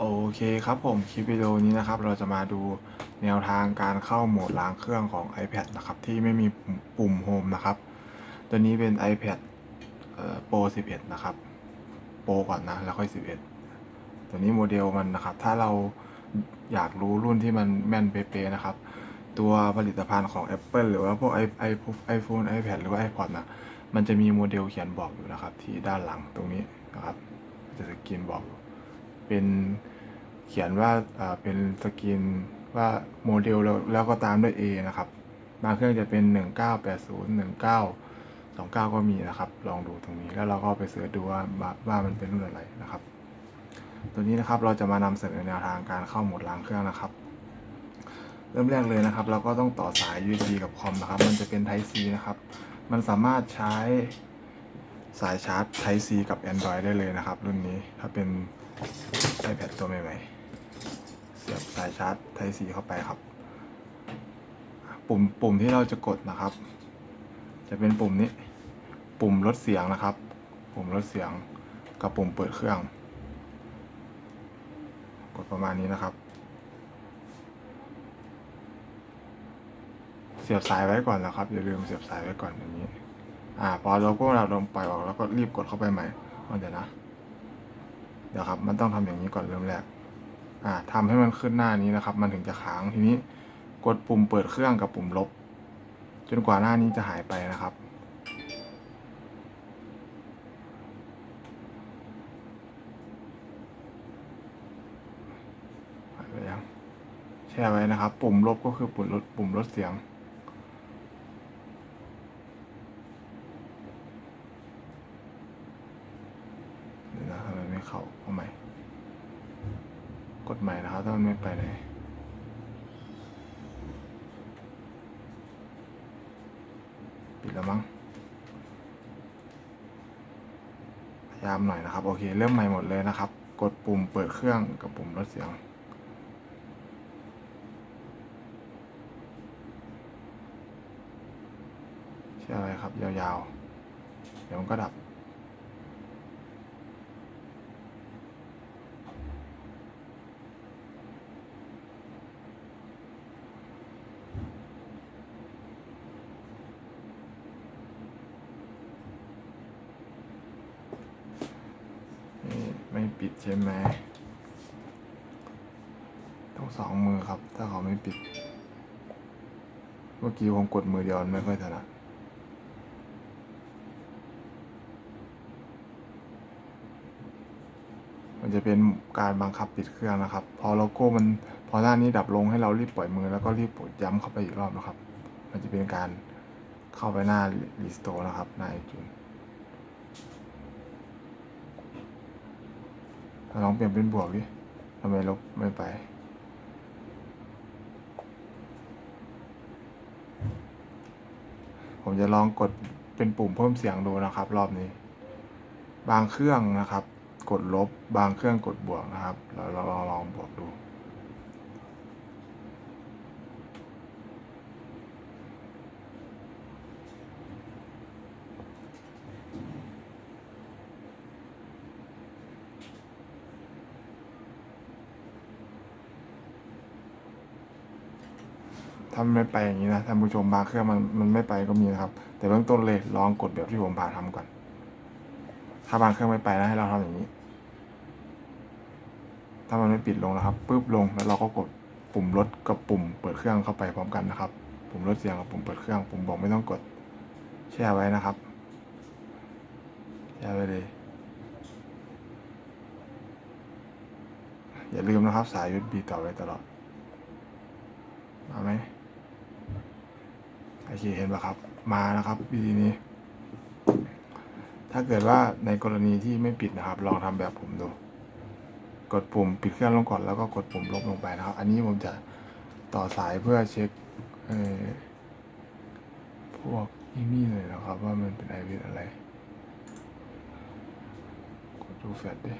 โอเคครับผมคลิปวิดีโอนี้นะครับ เราจะมาดูแนวทางการเข้าโหมดล้างเครื่องของ iPad นะครับที่ไม่มีปุ่มโฮมนะครับ ตัวนี้เป็น iPad Pro 11 นะครับ Pro ก่อนนะ แล้วค่อย 11 ตัวนี้โมเดลมันนะครับ ถ้าเราอยากรู้รุ่นที่มันแม่นเป๊ะๆนะครับ ตัวผลิตภัณฑ์ของ Apple หรือว่าพวก iPhone iPad หรือว่า iPod นะมันจะมีโมเดลเขียนบอกอยู่นะครับ ที่ด้านหลังตรงนี้นะครับ จะสกรีนบอกอยู่ เป็นเขียนว่าเป็นสกรีนว่าโมเดลแล้วแล้วก็ตามด้วย A นะครับ บางเครื่องจะเป็น 1980 1929 ก็มีนะครับ ลองดูตรงนี้แล้วเราก็ไปเสิร์ชดูว่าว่ามันเป็นรุ่นอะไรนะครับ ตัวนี้นะครับเราจะมานำเสนอแนวทางการเข้าโหมดล้างเครื่องนะครับ เริ่มแรกเลยนะครับ เราก็ต้องต่อสาย USB กับคอมนะครับ มันจะเป็น Type C นะครับ มันสามารถใช้ สายชาร์จ Type C กับ Android ได้เลยนะครับ รุ่นนี้ถ้าเป็น iPad ตัวใหม่ๆ เสียบสายชาร์จ Type C เข้าไปครับ ปุ่มปุ่มที่เราจะกดนะครับ จะเป็นปุ่มนี้ ปุ่มลดเสียงนะครับ ปุ่มลดเสียงกับปุ่มเปิดเครื่อง กดประมาณนี้นะครับ เสียบสายไว้ก่อนนะครับอย่าลืมเสียบสายไว้ก่อนอย่างนี้ อ่าพอโลโก้เราลงปออกแล้วก็รีบกดเข้าไปใหม่เอาเดี๋ยวนะ เดี๋ยวครับ มันต้องทำอย่างนี้ก่อนเริ่มแรก อ่าทำให้มันขึ้นหน้านี้นะครับ มันถึงจะค้างทีนี้กดปุ่มเปิดเครื่องกับปุ่มลบ จนกว่าหน้านี้จะหายไปนะครับหายไปยังแช่ไว้นะครับ ปุ่มลบก็คือปุ่มลดปุ่มลดเสียง เดี๋ยวนะทำ ไม่เข้าเอาใหม่ กดใหม่นะครับ ถ้ามันไม่ไปไหนปิดแล้วมั้งพยายามหน่อยนะครับ โอเค เริ่มใหม่หมดเลยนะครับ กดปุ่มเปิดเครื่องกับปุ่มลดเสียงเชื่อไว้ครับ ยาวๆ เดี๋ยวมันก็ดับ ไม่ไม่ ปิดใช่ไหมต้องสองมือครับ ถ้าเขาไม่ปิด เมื่อกี้ผมกดมือเดียวนไม่ค่อยถนัดมันจะเป็นการบังคับปิดเครื่องนะครับ พอโลโก้มันพอหน้านี้ดับลงให้เรารีบปล่อยมือแล้วก็รีบกดย้ำเข้าไปอีกรอบนะครับ มันจะเป็นการเข้าไปหน้ารีสโตร์นะครับหน้าไอจูน ถ้า ลองเปลี่ยนเป็นบวกดิทำไมลบไม่ไป ผมจะลองกดเป็นปุ่มเพิ่มเสียงดูนะครับ รอบนี้ บางเครื่องนะครับ กดลบบางเครื่องกดบวกนะครับ เราลองลองบวกดู ถ้ามันไม่ไปอย่างนี้นะท่านผู้ชมบางเครื่องมันมันไม่ไปก็มีนะครับ แต่เบื้องต้นเลยลองกดแบบที่ผมพาทำก่อน ถ้าบางเครื่องไม่ไปนะให้เราทำอย่างนี้ ถ้ามันไม่ปิดลงนะครับปุ๊บลงแล้วเราก็กดปุ่มลดกับปุ่มเปิดเครื่องเข้าไปพร้อมกันนะครับ ปุ่มลดเสียงกับปุ่มเปิดเครื่องปุ่มบอกไม่ต้องกดแช่ไว้นะครับแช่ไว้เลย อย่าลืมนะครับสาย USB ต่อไว้ตลอดมาไหม เคเห็นปะครับ มานะครับวิธีนี้ ถ้าเกิดว่าในกรณีที่ไม่ปิดนะครับ ลองทำแบบผมดู กดปุ่มปิดเครื่องลงก่อนแล้วก็กดปุ่มลบลงไปนะครับ อันนี้ผมจะต่อสายเพื่อเช็คพวกอีมี่เลยนะครับ ว่ามันเป็นไอวิอะไร กดดูแฟลชดิ